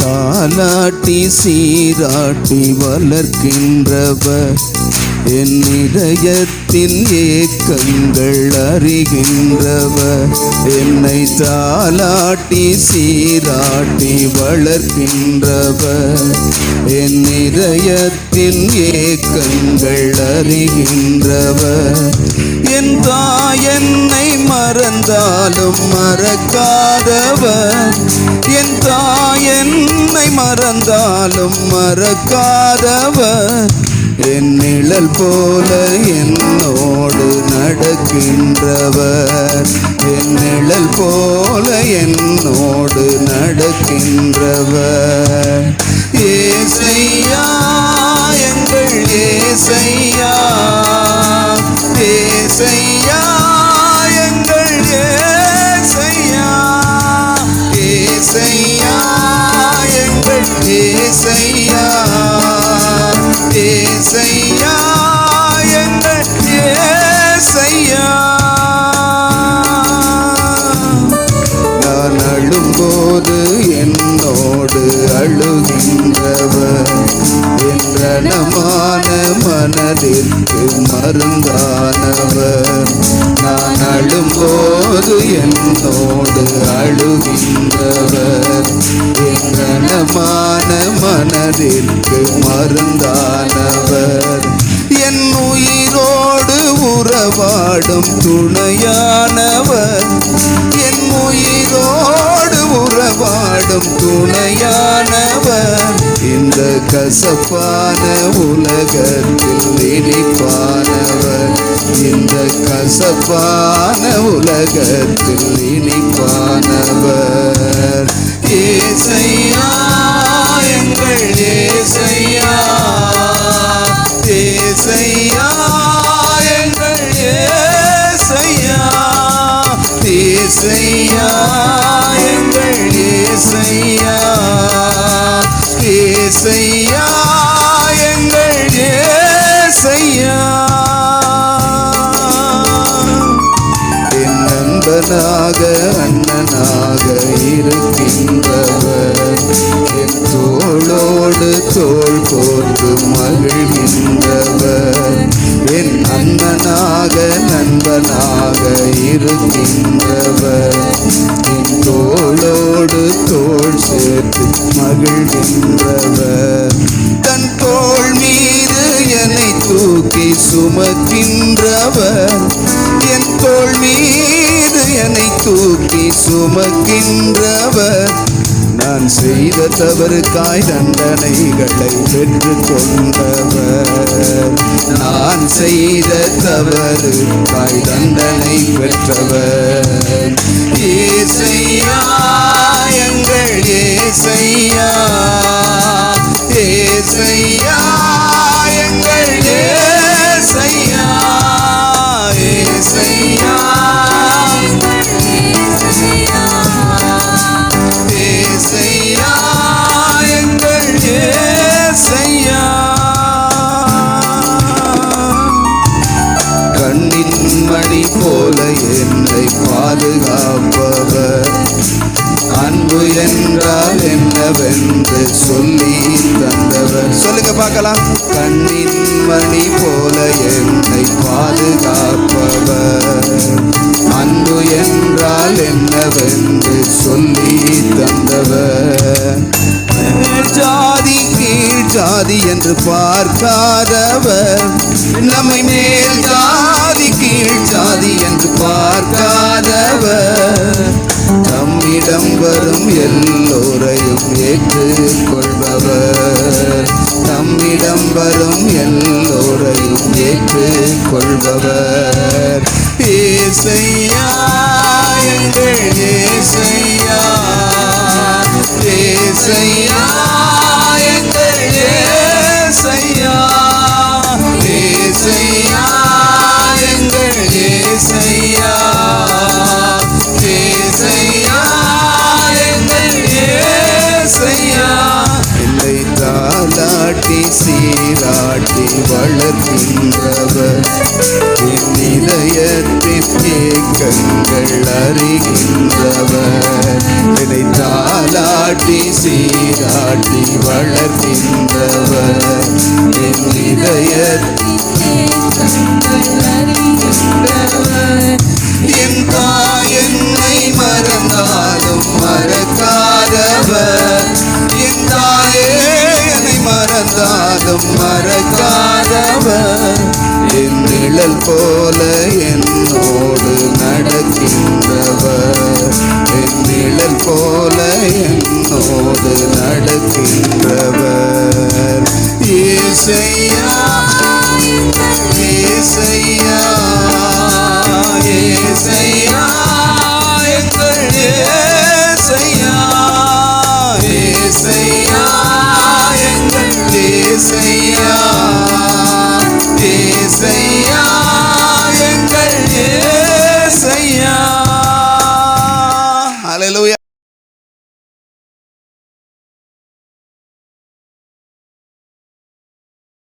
தாலாட்டி சீராட்டி வளர்க்கின்றவர். என் இதயத்தின் ஏக்கங்கள் அறிகின்றவர். என்னை தாலாட்டி சீராட்டி வளர்க்கின்றவர். என் இதயத்தின் ஏக்கங்கள் அறிகின்றவர். என் தாய் என்னை மறந்தாலும் மறக்காதவர். என் தாய் என்னை மறந்தாலும் மறக்காதவர். என் நிழல் போல என்னோடு நடக்கின்றவர். என் நிழல் போல என்னோடு நடக்கின்றவர். ஏசையா ஏசையா எங்கள் ஏசையா நான் அழும்போது என்னோடு அழுகின்றவர் என்றனமான மனதிற்கு மருந்தானவர். நான் அழும்போது என்னோடு அழுகின்றவர் மனதிற்கு மருந்தானவர். என் உயிரோடு உறவாடும் துணையானவர். என் உயிரோடு உறவாடும் துணையானவர். இந்த கசப்பான உலகத்தில் இனிப்பானவர். இந்த கசப்பான உலகத்தில் இனிப்பானவர். ஏசை அண்ணனாக இருக்கின்றவர். என் தோளோடு தோல் போர்ந்து மகிழ்கின்றவர். என் அண்ணனாக நண்பனாக இருக்கின்றவர். என் தோளோடு தோல் சேர்த்து மகிழ்கின்றவர். தன் தோல் மீது என்னை தூக்கி சுமக்கின்றவர். என் தோல் மீது என்னை தூக்கி சுமக்கின்றவர். நான் செய்த தவறுக்காய் தண்டனைகளை பெற்று கொண்டவர் நான் செய்த தவறுக்காய் தண்டனை பெற்றவர். ஏசையா எங்கள் ஏச போல என்னை பாதுகாப்பவர். அன்பு என்றால் என்னவென்று சொல்லி தந்தவர். சொல்லுங்க பார்க்கலாம். கண்ணின் மணி போல ஜாதி என்று பார்க்காதவர். நம்மை மேல் ஜாதி கீழ் ஜாதி என்று பார்க்காதவர். நம்மிடம் வரும் எல்லோரையும் ஏற்றுக்கொள்பவர். நம்மிடம் வரும் எல்லோரையும் ஏற்றுக்கொள்பவர். ஏசையா எங்கள் ஏசை காட்டி தாலாட்டி சீராட்டி வளர்க்கின்றவர். என் இதயத்தின் ஏக்கங்கள் அறிகின்றவர் என்னை தாளாட்டி சீராட்டி வளர்க்கின்றவர். என் இதயத்தின் நிழல் போல என்னோடு நடக்கின்றவர். என் நிழல் போல என்னோடு நடக்கின்றவர். ஏசையா ஏசையா ஏசையா.